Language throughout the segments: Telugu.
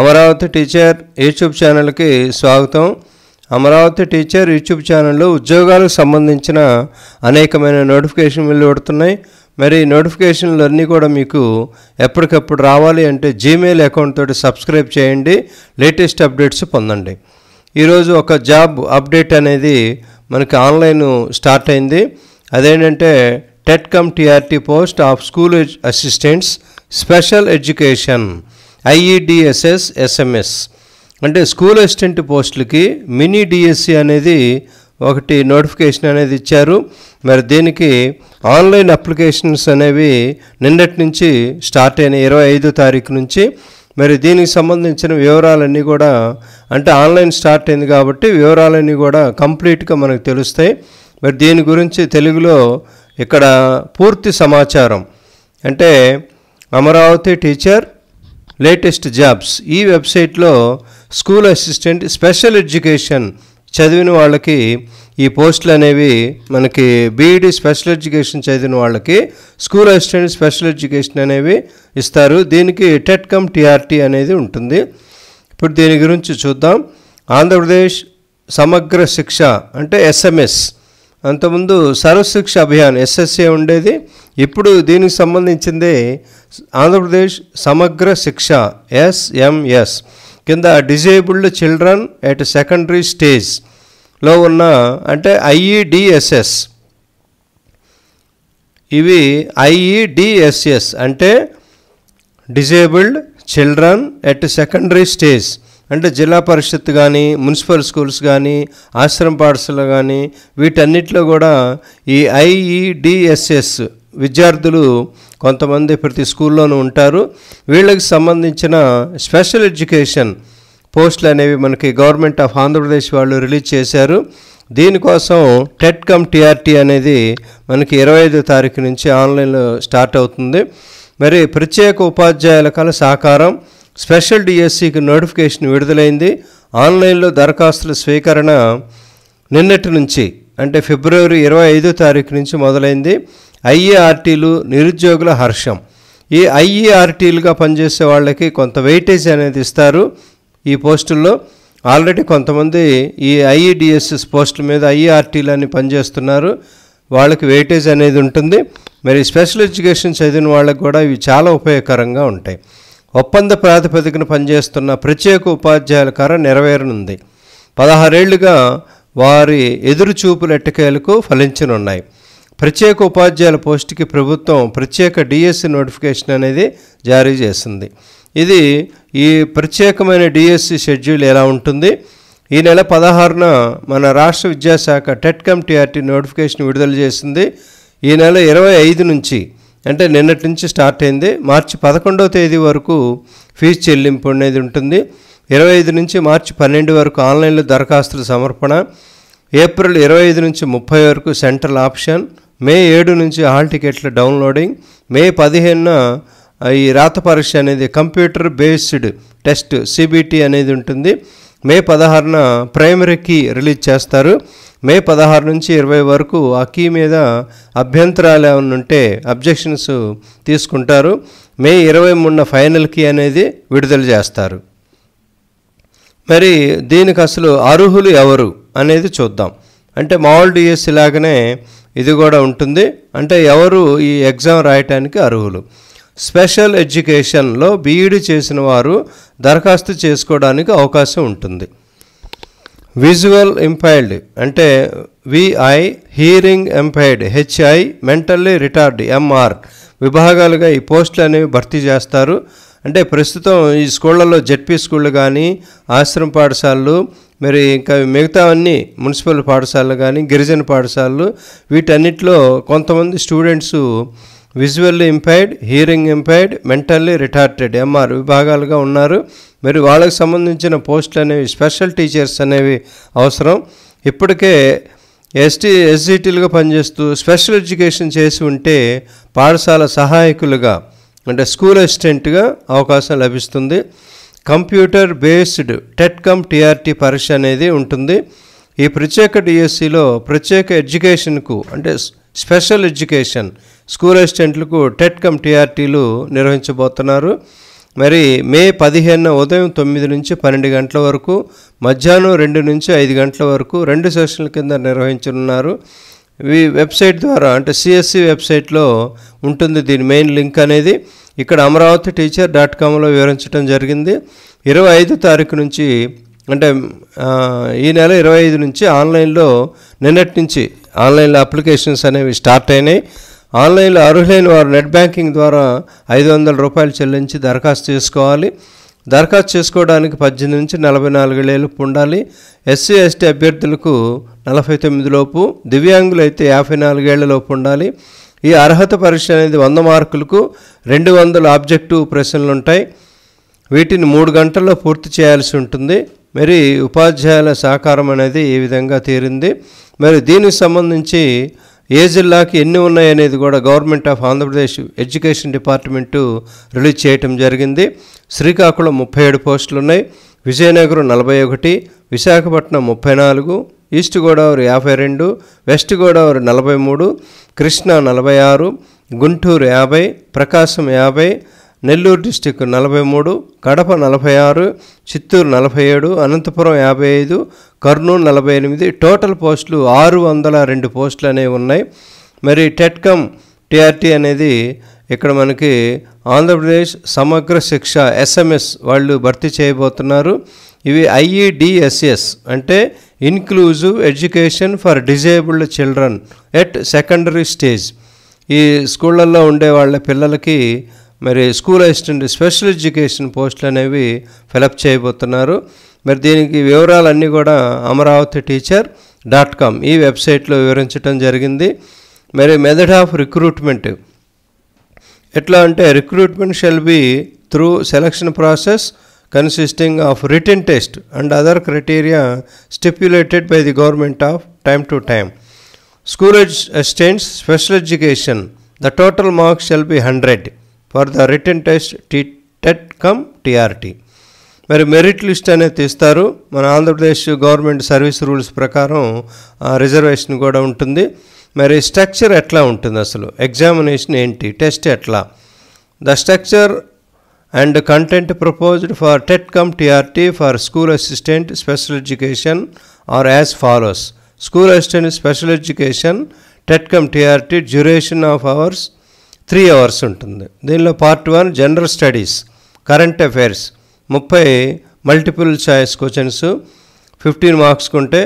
అమరావతి టీచర్ యూట్యూబ్ ఛానల్కి స్వాగతం. అమరావతి టీచర్ యూట్యూబ్ ఛానల్లో ఉద్యోగాలకు సంబంధించిన అనేకమైన నోటిఫికేషన్ వెలువడుతున్నాయి. మరి నోటిఫికేషన్లు అన్నీ కూడా మీకు ఎప్పటికప్పుడు రావాలి అంటే జీమెయిల్ అకౌంట్ తోటి సబ్స్క్రైబ్ చేయండి. లేటెస్ట్ అప్డేట్స్ పొందండి. ఈరోజు ఒక జాబ్ అప్డేట్ అనేది మనకి ఆన్లైన్ స్టార్ట్ అయింది. అదేంటంటే TET cum TRT post of school assistants special education. I E D S S S M S. అంటే స్కూల్ అసిస్టెంట్ పోస్టులకి మినీ డిఎస్సి అనేది ఒకటి నోటిఫికేషన్ అనేది ఇచ్చారు. మరి దీనికి ఆన్లైన్ అప్లికేషన్స్ అనేవి నిన్నటి నుంచి స్టార్ట్ అయిన ఇరవై ఐదో తారీఖు నుంచి. మరి దీనికి సంబంధించిన వివరాలన్నీ కూడా అంటే ఆన్లైన్ స్టార్ట్ అయింది కాబట్టి వివరాలన్నీ కూడా కంప్లీట్గా మనకు తెలుస్తాయి. మరి దీని గురించి తెలుగులో ఇక్కడ పూర్తి సమాచారం. అంటే అమరావతి టీచర్ లేటెస్ట్ జాబ్స్ ఈ వెబ్సైట్లో స్కూల్ అసిస్టెంట్ స్పెషల్ ఎడ్యుకేషన్ చదివిన వాళ్ళకి ఈ పోస్టులు అనేవి మనకి బీఈడి స్పెషల్ ఎడ్యుకేషన్ చదివిన వాళ్ళకి స్కూల్ అసిస్టెంట్ స్పెషల్ ఎడ్యుకేషన్ అనేవి ఇస్తారు. దీనికి టెట్కమ్ టీఆర్టీ అనేది ఉంటుంది. ఇప్పుడు దీని గురించి చూద్దాం. ఆంధ్రప్రదేశ్ సమగ్ర శిక్ష అంటే ఎస్ఎంఎస్. అంతకుముందు సర్వశిక్ష అభియాన్ ఎస్ఎస్ఏ ఉండేది. ఇప్పుడు దీనికి సంబంధించింది ఆంధ్రప్రదేశ్ సమగ్ర శిక్ష ఎస్ఎంఎస్. కింద డిజేబుల్డ్ చిల్డ్రన్ ఎట్ సెకండరీ స్టేజ్లో ఉన్న అంటే I E D S S. ఇవి I E D S S అంటే disabled children at secondary stage. అంటే జిల్లా పరిషత్ కానీ మున్సిపల్ స్కూల్స్ కానీ ఆశ్రమ పాఠశాల కానీ వీటన్నిటిలో కూడా ఈ ఐఈడిఎస్ఎస్ విద్యార్థులు కొంతమంది ప్రతి స్కూల్లోనూ ఉంటారు. వీళ్ళకి సంబంధించిన స్పెషల్ ఎడ్యుకేషన్ పోస్టులు అనేవి మనకి గవర్నమెంట్ ఆఫ్ ఆంధ్రప్రదేశ్ వాళ్ళు రిలీజ్ చేశారు. దీనికోసం టెట్ కమ్ టీఆర్టీ అనేది మనకి ఇరవై ఐదో తారీఖు నుంచి ఆన్లైన్లో స్టార్ట్ అవుతుంది. మరి ప్రత్యేక ఉపాధ్యాయుల కల సహకారం స్పెషల్ డిఎస్సికి నోటిఫికేషన్ విడుదలైంది. ఆన్లైన్లో దరఖాస్తుల స్వీకరణ నిన్నటి నుంచి అంటే ఫిబ్రవరి ఇరవై ఐదో తారీఖు నుంచి మొదలైంది. ఐఏఆర్టీలు నిరుద్యోగుల హర్షం. ఈ ఐఈఆర్టీలుగా పనిచేసే వాళ్ళకి కొంత వెయిటేజ్ అనేది ఇస్తారు ఈ పోస్టుల్లో. ఆల్రెడీ కొంతమంది ఈ ఐఈడిఎస్ఎస్ పోస్టుల మీద ఐఈఆర్టీలు అని పనిచేస్తున్నారు. వాళ్ళకి వెయిటేజ్ అనేది ఉంటుంది. మరి స్పెషల్ ఎడ్యుకేషన్ చదివిన వాళ్ళకి కూడా ఇవి చాలా ఉపయోగకరంగా ఉంటాయి. ఒప్పంద ప్రాతిపదికన పనిచేస్తున్న ప్రత్యేక ఉపాధ్యాయుల కర నెరవేరనుంది. పదహారేళ్ళుగా వారి ఎదురుచూపుల ఎట్టకేలకు ఫలించనున్నాయి. ప్రత్యేక ఉపాధ్యాయుల పోస్టుకి ప్రభుత్వం ప్రత్యేక డిఎస్సి నోటిఫికేషన్ అనేది జారీ చేసింది. ఇది ఈ ప్రత్యేకమైన డిఎస్సి షెడ్యూల్ ఎలా ఉంటుంది? ఈ నెల పదహారున మన రాష్ట్ర విద్యాశాఖ టెట్కమ్ టీఆర్టీ నోటిఫికేషన్ విడుదల చేసింది. ఈ నెల ఇరవై ఐదు నుంచి అంటే నిన్నటి నుంచి స్టార్ట్ అయింది. మార్చి పదకొండవ తేదీ వరకు ఫీజు చెల్లింపు అనేది ఉంటుంది. ఇరవై ఐదు నుంచి మార్చి పన్నెండు వరకు ఆన్లైన్లో దరఖాస్తుల సమర్పణ. ఏప్రిల్ ఇరవై ఐదు నుంచి ముప్పై వరకు సెంట్రల్ ఆప్షన్. మే ఏడు నుంచి హాల్ టికెట్ల డౌన్లోడింగ్. మే పదిహేనున ఈ రాత పరీక్ష అనేది కంప్యూటర్ బేస్డ్ టెస్ట్ సిబిటి అనేది ఉంటుంది. మే పదహారున ప్రైమరీ కీ రిలీజ్ చేస్తారు. మే పదహారు నుంచి ఇరవై వరకు ఆ కీ మీద అభ్యంతరాలు ఏమైనా ఉంటే అబ్జెక్షన్స్ తీసుకుంటారు. మే ఇరవై మూడున ఫైనల్ కీ అనేది విడుదల చేస్తారు. మరి దీనికి అసలు అర్హులు ఎవరు అనేది చూద్దాం. అంటే మామూలు డిఎస్సి లాగానే ఇది కూడా ఉంటుంది. అంటే ఎవరు ఈ ఎగ్జామ్ రాయటానికి అర్హులు? స్పెషల్ ఎడ్యుకేషన్లో బీఈడి చేసిన వారు దరఖాస్తు చేసుకోవడానికి అవకాశం ఉంటుంది. విజువల్ ఇంపైర్డ్ అంటే V I hearing impaired H I mentally retard M R విభాగాలుగా ఈ పోస్టులు అనేవి భర్తీ చేస్తారు. అంటే ప్రస్తుతం ఈ స్కూళ్ళల్లో జెడ్పీ స్కూళ్ళు కానీ ఆశ్రమ పాఠశాలలు మరి ఇంకా మిగతా అన్ని మున్సిపల్ పాఠశాలలు కానీ గిరిజన పాఠశాలలు వీటన్నిటిలో కొంతమంది students visually impaired hearing impaired mentally retarded M R విభాగాలుగా ఉన్నారు. మరి వాళ్ళకు సంబంధించిన పోస్టులు అనేవి స్పెషల్ టీచర్స్ అనేవి అవసరం. ఇప్పటికే ఎస్టీ ఎస్జిటీలుగా పనిచేస్తూ స్పెషల్ ఎడ్యుకేషన్ చేసి ఉంటే పాఠశాల సహాయకులుగా అంటే స్కూల్ అసిస్టెంట్గా అవకాశం లభిస్తుంది. కంప్యూటర్ బేస్డ్ టెట్కమ్ టీఆర్టీ పరీక్ష అనేది ఉంటుంది. ఈ ప్రత్యేక డిఎస్సిలో ప్రత్యేక ఎడ్యుకేషన్కు అంటే స్పెషల్ ఎడ్యుకేషన్ స్కూల్ అసిస్టెంట్లకు టెట్కమ్ టీఆర్టీలు నిర్వహించబోతున్నారు. మరి మే పదిహేను ఉదయం తొమ్మిది నుంచి పన్నెండు గంటల వరకు మధ్యాహ్నం రెండు నుంచి ఐదు గంటల వరకు రెండు సెషన్ల కింద నిర్వహించనున్నారు. ఈ వెబ్సైట్ ద్వారా అంటే సిఎస్సి వెబ్సైట్లో ఉంటుంది దీని మెయిన్ లింక్ అనేది. ఇక్కడ అమరావతి టీచర్ డాట్ కామ్లో వివరించడం జరిగింది. ఇరవై ఐదు తారీఖు నుంచి అంటే ఈ నెల ఇరవై ఐదు నుంచి ఆన్లైన్లో నిన్నటి నుంచి ఆన్లైన్లో అప్లికేషన్స్ అనేవి స్టార్ట్ అయినాయి. ఆన్లైన్లో అర్హులైన వారు నెట్ బ్యాంకింగ్ ద్వారా ఐదు వందల రూపాయలు చెల్లించి దరఖాస్తు చేసుకోవాలి. దరఖాస్తు చేసుకోవడానికి పద్దెనిమిది నుంచి నలభై నాలుగేళ్ళు ఉండాలి. ఎస్సీ ఎస్టీ అభ్యర్థులకు నలభై తొమ్మిది లోపు దివ్యాంగులు అయితే యాభై నాలుగేళ్ళలోపు ఉండాలి. ఈ అర్హత పరీక్ష అనేది వంద మార్కులకు రెండు వందల ఆబ్జెక్టివ్ ప్రశ్నలు ఉంటాయి. వీటిని మూడు గంటల్లో పూర్తి చేయాల్సి ఉంటుంది. మరి ఉపాధ్యాయుల సహకారం అనేది ఈ విధంగా తీరింది. మరి దీనికి సంబంధించి ఏ జిల్లాకి ఎన్ని ఉన్నాయనేది కూడా government of Andhra Pradesh education department release చేయటం జరిగింది. శ్రీకాకుళం ముప్పై ఏడు పోస్టులు ఉన్నాయి విజయనగరం నలభై ఒకటి విశాఖపట్నం ముప్పై నాలుగు ఈస్ట్ గోదావరి యాభై రెండు వెస్ట్ గోదావరి నలభై మూడు కృష్ణా నలభై ఆరు గుంటూరు యాభై ప్రకాశం యాభై నెల్లూరు డిస్టిక్ నలభై మూడు కడప నలభై ఆరు చిత్తూరు నలభై ఏడు అనంతపురం యాభై ఐదు కర్నూలు నలభై ఎనిమిది టోటల్ పోస్టులు ఆరు వందల రెండు పోస్టులు అనేవి ఉన్నాయి. మరి టెట్కమ్ టీఆర్టీ అనేది ఇక్కడ మనకి ఆంధ్రప్రదేశ్ సమగ్ర శిక్ష ఎస్ఎంఎస్ వాళ్ళు భర్తీ చేయబోతున్నారు. ఇవి I E D S S అంటే inclusive education for disabled children at secondary stage ఈ స్కూళ్ళల్లో ఉండే వాళ్ళ పిల్లలకి మరి స్కూల్ అసిస్టెంట్ స్పెషల్ ఎడ్యుకేషన్ పోస్టులు అనేవి ఫిలప్ చేయబోతున్నారు. మరి దీనికి వివరాలన్నీ కూడా అమరావతి టీచర్ డాట్ కామ్ ఈ వెబ్సైట్లో వివరించడం జరిగింది. మరి మెథడ్ ఆఫ్ రిక్రూట్మెంట్. ఎట్లా అంటే recruitment shall be through selection process consisting of written test and other criteria stipulated by the government of time to time. School assistants special education the total marks shall be hundred. For the written test T TET cum TRT. మరి మెరిట్ లిస్ట్ అనేది తీస్తారు. మన ఆంధ్రప్రదేశ్ గవర్నమెంట్ సర్వీస్ రూల్స్ ప్రకారం రిజర్వేషన్ కూడా ఉంటుంది. మరి స్ట్రక్చర్ ఎట్లా ఉంటుంది అసలు? ఎగ్జామినేషన్ ఏంటి? టెస్ట్ ఎట్లా? The structure and content proposed for TET cum TRT for school assistant special education are as follows. School assistant special education TET cum TRT duration of hours three hours ఉంటుంది. దీనిలో part one general studies current affairs ముప్పై multiple choice questions fifteen marks ఉంటే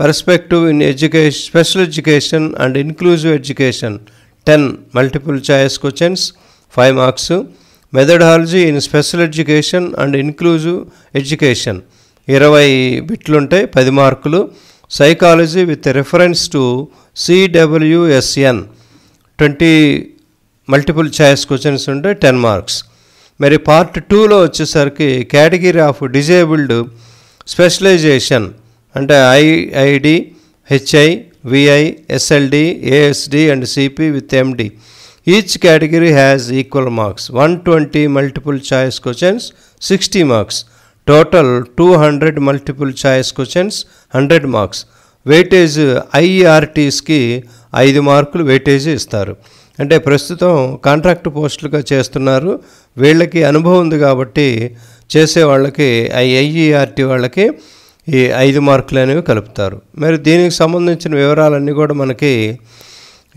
perspective in education special education and inclusive education ten multiple choice questions five marks. Methodology in special education and inclusive education ఇరవై బిట్లు ఉంటాయి పది మార్కులు. Psychology with reference to C W S N twenty multiple choice questions ఉంటే టెన్ మార్క్స్ మరి పార్ట్ టూలో వచ్చేసరికి కేటగిరీ ఆఫ్ డిజేబుల్డ్ స్పెషలైజేషన్ అంటే I I D H I V I S L D A S D and C P with M D each category has equal marks one twenty multiple choice questions sixty marks total two hundred multiple choice questions hundred marks weightage ఐఆర్టీస్కి ఐదు మార్కులు వెయిటేజ్ ఇస్తారు. అంటే ప్రస్తుతం కాంట్రాక్ట్ పోస్టులుగా చేస్తున్నారు. వీళ్ళకి అనుభవం ఉంది కాబట్టి చేసే వాళ్ళకి ఐఈఆర్టీ వాళ్ళకి ఈ ఐదు మార్కులు అనేవి కలుపుతారు. మరి దీనికి సంబంధించిన వివరాలన్నీ కూడా మనకి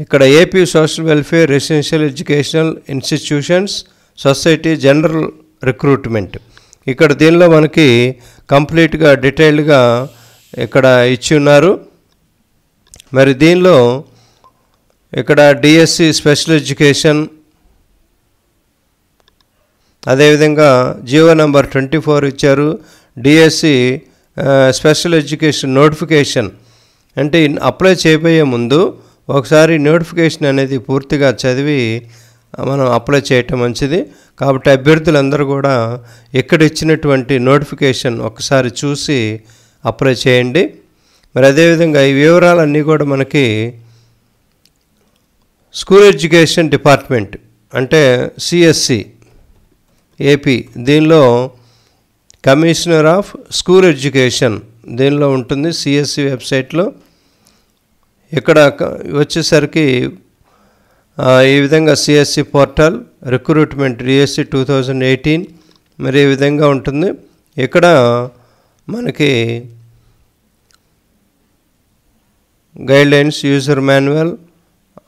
ఇక్కడ A P social welfare residential educational institutions society general recruitment. ఇక్కడ దీనిలో మనకి కంప్లీట్గా డీటెయిల్డ్గా ఇక్కడ ఇచ్చి ఉన్నారు. మరి దీనిలో ఇక్కడ D S C special education అదేవిధంగా G O number twenty four ఇచ్చారు. D S C special education notification అంటే అప్లై చేయబోయే ముందు ఒకసారి నోటిఫికేషన్ అనేది పూర్తిగా చదివి మనం అప్లై చేయటం మంచిది. కాబట్టి అభ్యర్థులందరూ కూడా ఇక్కడ ఇచ్చినటువంటి నోటిఫికేషన్ ఒకసారి చూసి అప్లై చేయండి. మరి అదేవిధంగా ఈ వివరాలన్నీ కూడా మనకి స్కూల్ ఎడ్యుకేషన్ డిపార్ట్మెంట్ అంటే C S C A P దీనిలో కమిషనర్ ఆఫ్ స్కూల్ ఎడ్యుకేషన్ దీనిలో ఉంటుంది సిఎస్సి వెబ్సైట్లో. ఇక్కడ వచ్చేసరికి ఈ విధంగా C S C portal recruitment D S C two thousand eighteen మరి ఈ విధంగా ఉంటుంది. ఇక్కడ మనకి గైడ్లైన్స్ యూజర్ మాన్యువల్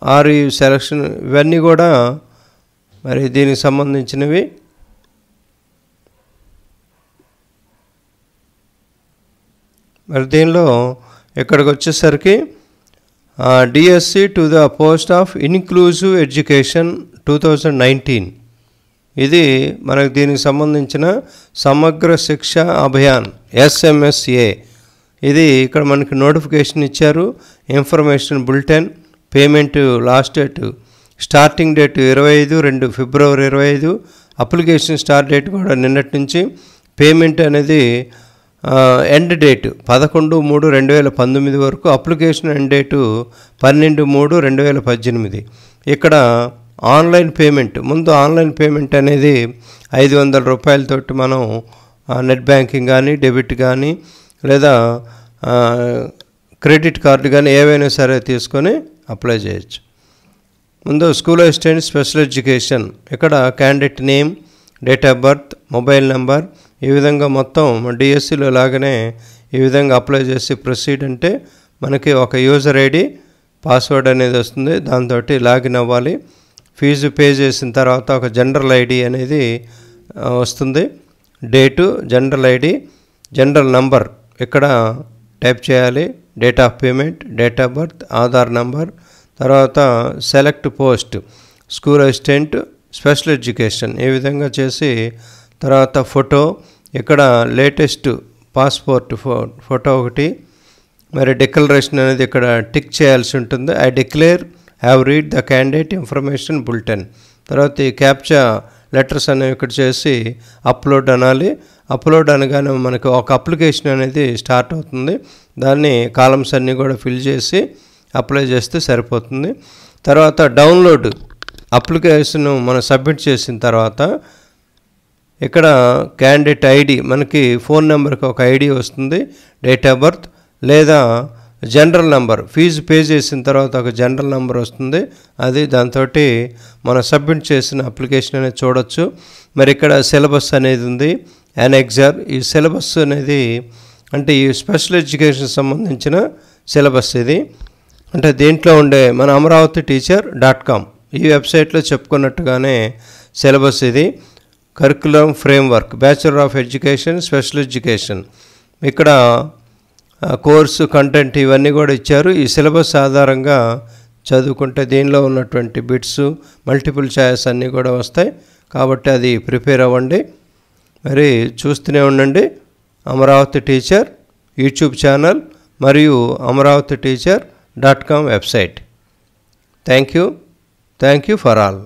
ఆరు సెలక్షన్ ఇవన్నీ కూడా మరి దీనికి సంబంధించినవి. మరి దీనిలో ఇక్కడికి వచ్చేసరికి D S C to the post of inclusive education two thousand nineteen ఇది మనకు దీనికి సంబంధించిన సమగ్ర శిక్ష అభియాన్ ఎస్ఎంఎస్ఏ ఇది ఇక్కడ మనకి నోటిఫికేషన్ ఇచ్చారు information bulletin payment last date starting date ఇరవై ఐదు రెండు ఫిబ్రవరి ఇరవై ఐదు అప్లికేషన్ స్టార్ట్ డేట్ కూడా నిన్నటి నుంచి. పేమెంట్ అనేది ఎండ్ డేట్ పదకొండు మూడు రెండు వేల పంతొమ్మిది వరకు అప్లికేషన్ ఎండ్ డేటు పన్నెండు మూడు రెండు వేల పద్దెనిమిది. ఇక్కడ ఆన్లైన్ పేమెంట్ ముందు ఆన్లైన్ పేమెంట్ అనేది ఐదు వందల రూపాయలతోటి మనం నెట్ బ్యాంకింగ్ కానీ డెబిట్ కానీ లేదా క్రెడిట్ కార్డు కానీ ఏవైనా సరే తీసుకొని అప్లై చేయొచ్చు. ముందు స్కూల్ అసిస్టెంట్ స్పెషల్ ఎడ్యుకేషన్ ఇక్కడ candidate name date of birth mobile number ఈ విధంగా మొత్తం డిఎస్సిలో లాగానే ఈ విధంగా అప్లై చేసి ప్రొసీడ్ అంటే మనకి ఒక యూజర్ ఐడి పాస్వర్డ్ అనేది వస్తుంది. దాంతో లాగిన్ అవ్వాలి. ఫీజు పే చేసిన తర్వాత ఒక జనరల్ ఐడి అనేది వస్తుంది. Date general ID general number ఇక్కడ టైప్ చేయాలి? Date of payment date of birth Aadhaar number తర్వాత select post school assistant special education ఈ విధంగా చేసి తర్వాత ఫోటో ఇక్కడ లేటెస్ట్ పాస్పోర్ట్ ఫో ఫోటో ఒకటి. మరి డిక్లరేషన్ అనేది ఇక్కడ టిక్ చేయాల్సి ఉంటుంది. I declare have read the candidate information bulletin. తర్వాత ఈ క్యాప్చా లెటర్స్ అనేవి ఇక్కడ చేసి అప్లోడ్ అనాలి. అప్లోడ్ అనగానే మనకి ఒక అప్లికేషన్ అనేది స్టార్ట్ అవుతుంది. దాన్ని కాలమ్స్ అన్నీ కూడా ఫిల్ చేసి అప్లై చేస్తే సరిపోతుంది. తర్వాత డౌన్లోడ్ అప్లికేషన్ మనం సబ్మిట్ చేసిన తర్వాత ఇక్కడ క్యాండిడేట్ ఐడి మనకి ఫోన్ నెంబర్కి ఒక ఐడి వస్తుంది డేట్ ఆఫ్ బర్త్ లేదా జనరల్ నెంబర్. ఫీజు పే చేసిన తర్వాత ఒక జనరల్ నెంబర్ వస్తుంది. అది దాంతో మనం సబ్మిట్ చేసిన అప్లికేషన్ అనేది చూడొచ్చు. మరి ఇక్కడ సిలబస్ అనేది ఉంది. యానెగ్జార్ ఈ సిలబస్ అనేది అంటే ఈ స్పెషల్ ఎడ్యుకేషన్ సంబంధించిన సిలబస్ ఇది. అంటే దీంట్లో ఉండే మన అమరావతి టీచర్ డాట్ కామ్ ఈ వెబ్సైట్లో చెప్పుకున్నట్టుగానే సిలబస్ ఇది. Curriculum framework bachelor of education special education ఇక్కడ కోర్సు కంటెంట్ ఇవన్నీ కూడా ఇచ్చారు. ఈ సిలబస్ ఆధారంగా చదువుకుంటే దీనిలో ఉన్నటువంటి బిట్స్ మల్టిపుల్ ఛాయిస్ అన్నీ కూడా వస్తాయి. కాబట్టి అది ప్రిపేర్ అవ్వండి. మరి చూస్తూనే ఉండండి. అమరావతి టీచర్ యూట్యూబ్ ఛానల్ మరియు Amaravati teacher dot com website. Thank you thank you for all.